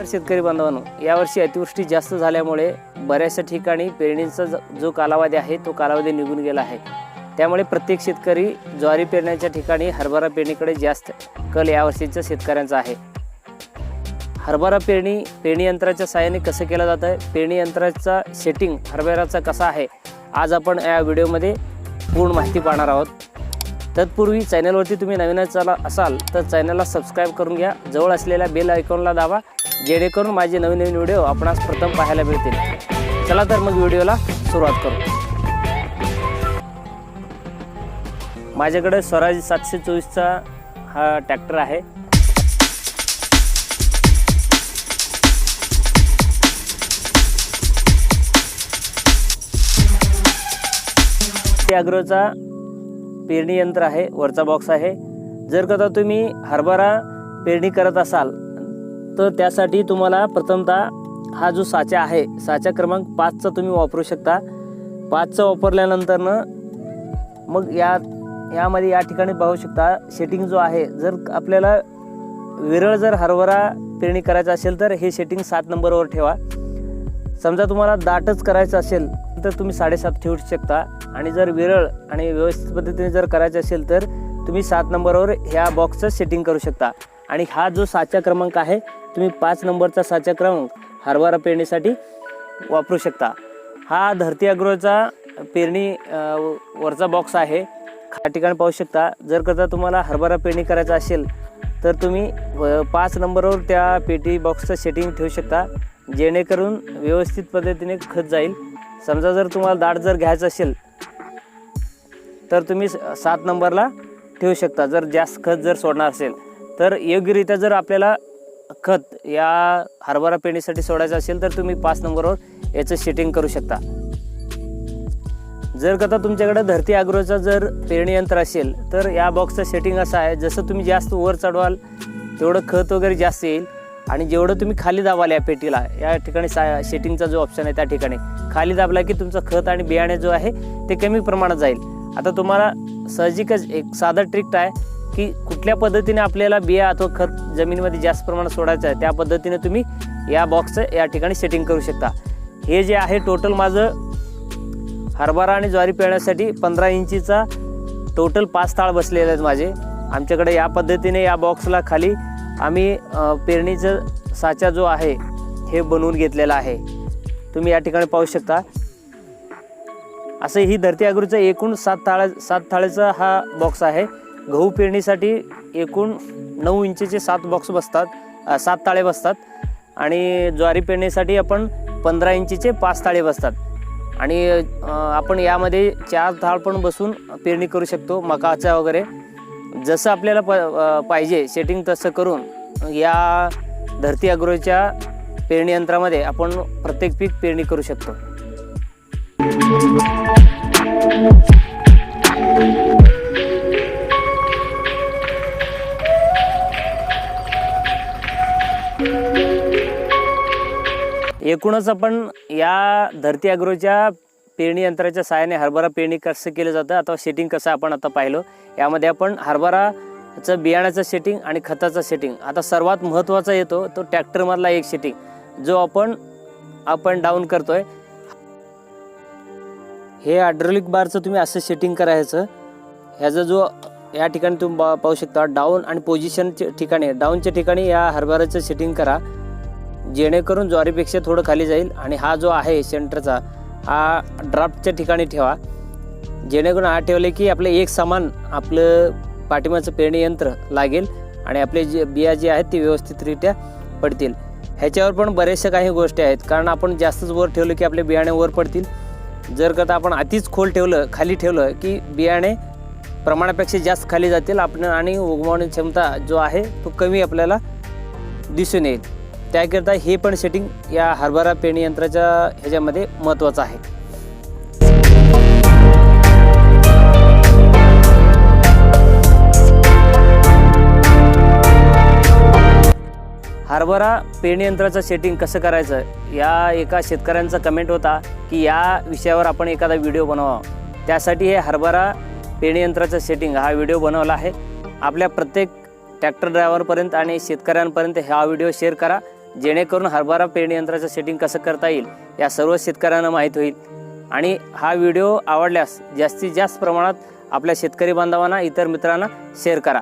तर शेतकरी बांधवांनो यावर्षी अतिवृष्टी जास्त झाल्यामुळे बऱ्याचशा ठिकाणी पेरणीचा ज- जो कालावधी आहे तो कालावधी निघून गेला आहे. त्यामुळे प्रत्येक शेतकरी ज्वारी पेरण्याच्या ठिकाणी हरभरा पेरणीकडे जास्त कल यावर्षीचा शेतकऱ्यांचा आहे. हरभरा पेरणी पेरणी यंत्राच्या साहाय्याने कसं केलं जातं? आहे पेरणी यंत्राचा सेटिंग हरभऱ्याचा कसा आहे? आज आपण या व्हिडिओमध्ये पूर्ण माहिती पाहणार आहोत. तत्पूर्वी चॅनलवरती तुम्ही नवीन चला असाल तर चॅनलला सबस्क्राईब करून घ्या. जवळ असलेल्या बेल आयकॉनला दाबा. जेणेकरून माझे नवीन नवीन व्हिडिओ आपणास प्रथम पाहायला मिळतील. चला तर मग व्हिडिओला सुरुवात करू. माझ्याकडे स्वराज सातशे चोवीसचा हा ट्रॅक्टर आहे. ते अग्रोचा पेरणी यंत्र आहे वरचा बॉक्स आहे. जर कदा तुम्ही हरभरा पेरणी करत असाल तर त्यासाठी तुम्हाला प्रथमतः हा जो साचा आहे साचा क्रमांक पाचचा तुम्ही वापरू शकता. पाचचा वापरल्यानंतरनं मग या यामध्ये या ठिकाणी पाहू शकता सेटिंग जो आहे जर आपल्याला विरळ जर हरभरा पेरणी करायचा असेल तर हे सेटिंग सात नंबरवर ठेवा. समजा तुम्हाला दाटच करायचं असेल तर तुम्ही साडेसात ठेवू शकता. आणि जर विरळ आणि व्यवस्थित पद्धतीने जर करायचं असेल तर तुम्ही सात नंबरवर ह्या बॉक्सचं सेटिंग करू शकता. आणि हा जो साचा क्रमांक आहे तुम्ही पाच नंबरचा साचा क्रमांक हरभरा पेरणीसाठी वापरू शकता. हा धरती अग्रोचा पेरणी वरचा बॉक्स आहे. खा ठिकाणी पाहू शकता जर करता तुम्हाला हरभरा पेरणी करायचा असेल तर तुम्ही पाच नंबरवर त्या पेटी बॉक्सचं सेटिंग ठेवू शकता. जेणेकरून व्यवस्थित पद्धतीने खत जाईल. समजा जर तुम्हाला दाट जर घ्यायचं असेल तर तुम्ही स- सात नंबरला ठेवू शकता. जर जास्त खत जर सोडणार असेल तर योग्यरित्या जर आपल्याला खत या हरभरा पेरणीसाठी सोडायचं असेल तर तुम्ही पाच नंबरवर याचं शेटिंग करू शकता. जर का तुमच्याकडे धरती आग्रोचा जर पेरणी यंत्र असेल तर या बॉक्सचं सेटिंग असं आहे जसं तुम्ही जास्त वर चढवाल तेवढं खत वगैरे जास्त येईल. आणि जेवढं तुम्ही खाली दाबाल या पेटीला या ठिकाणी सा सेटिंगचा जो ऑप्शन आहे त्या ठिकाणी. खाली दाबला की तुमचं खत आणि बियाणे जो आहे ते कमी प्रमाणात जाईल. आता तुम्हाला साहजिकच एक साधं ट्रिक आहे की कुठल्या पद्धतीने आपल्याला बिया अथवा खत जमिनीमध्ये जास्त प्रमाणात सोडायचं आहे त्या पद्धतीने तुम्ही या बॉक्सचं या ठिकाणी सेटिंग करू शकता. हे जे आहे टोटल माझं हरभरा आणि ज्वारी पेरण्यासाठी पंधरा इंचीचा टोटल पाच ताळ बसलेले आहेत माझे. आमच्याकडे या पद्धतीने या बॉक्सला खाली आम्ही पेरणीचं साचा जो आहे हे बनवून घेतलेला आहे. तुम्ही या ठिकाणी पाहू शकता. असं ही धरती अग्रूचं एकूण सात थाळ्या सात थाळेचा हा बॉक्स आहे. गहू पेरणीसाठी एकूण नऊ इंचीचे सात बॉक्स बसतात सात ताळे बसतात. आणि ज्वारी पेरणीसाठी आपण पंधरा इंचीचे पाच ताळे बसतात. आणि आपण यामध्ये चार थाळ पण बसून पेरणी करू शकतो मकाचा वगैरे. जसं आपल्याला प पाहिजे सेटिंग तसं करून या धरती अग्रोच्या पेरणी यंत्रामध्ये आपण प्रत्येक पीक पेरणी करू शकतो. एकूणच आपण या धरती अग्रोच्या पेरणी यंत्राच्या सहाय्याने हरभरा पेरणी कसं केलं जातं अथवा सेटिंग कसं आपण आता पाहिलं यामध्ये आपण हरभराचं बियाण्याचं सेटिंग आणि खताचं सेटिंग आता सर्वात महत्त्वाचा येतो तो ट्रॅक्टरमधला एक सेटिंग जो आपण आपण डाऊन करतोय. हे हायड्रोलिक बारचं तुम्ही असं सेटिंग करायचं ह्याचा जो या ठिकाणी तुम्ही पाहू शकता डाऊन आणि पोझिशनच्या ठिकाणी डाऊनच्या ठिकाणी या हरभऱ्याचं सेटिंग करा जेणेकरून ज्वारीपेक्षा थोडं खाली जाईल आणि हा जो आहे सेंटरचा हा ड्राफ्टच्या ठिकाणी ठेवा. जेणेकरून हा ठेवले की आपलं एक समान आपलं पाठिंबाचं पेरणी यंत्र लागेल आणि आपले जे बिया जे आहेत ते व्यवस्थितरित्या पडतील. ह्याच्यावर पण बऱ्याचशा काही गोष्टी आहेत. कारण आपण जास्तच वर ठेवलं की आपले बियाणे वर पडतील. जर का आपण अतिच खोल ठेवलं खाली ठेवलं की बियाणे प्रमाणापेक्षा जास्त खाली जातील. आपण आणि उगवण्याची क्षमता जो आहे तो कमी आपल्याला दिसून येईल. त्याकरिता हे पण सेटिंग या हरभरा पेरणी यंत्राच्या ह्याच्यामध्ये महत्त्वाचं आहे. हरभरा पेरणी यंत्राचं सेटिंग कसं करायचं? या एका शेतकऱ्यांचा कमेंट होता की या विषयावर आपण एखादा व्हिडिओ बनवावा. त्यासाठी हे हरभरा पेरणी यंत्राचं सेटिंग हा व्हिडिओ बनवला आहे. आपल्या प्रत्येक ट्रॅक्टर ड्रायव्हरपर्यंत आणि शेतकऱ्यांपर्यंत हा व्हिडिओ शेअर करा. जेणेकरून हरभरा पेरणी यंत्राचं सेटिंग कसं करता येईल या सर्व शेतकऱ्यांना माहीत होईल. आणि हा व्हिडिओ आवडल्यास जास्तीत जास्त प्रमाणात आपल्या शेतकरी बांधवांना इतर मित्रांना शेअर करा.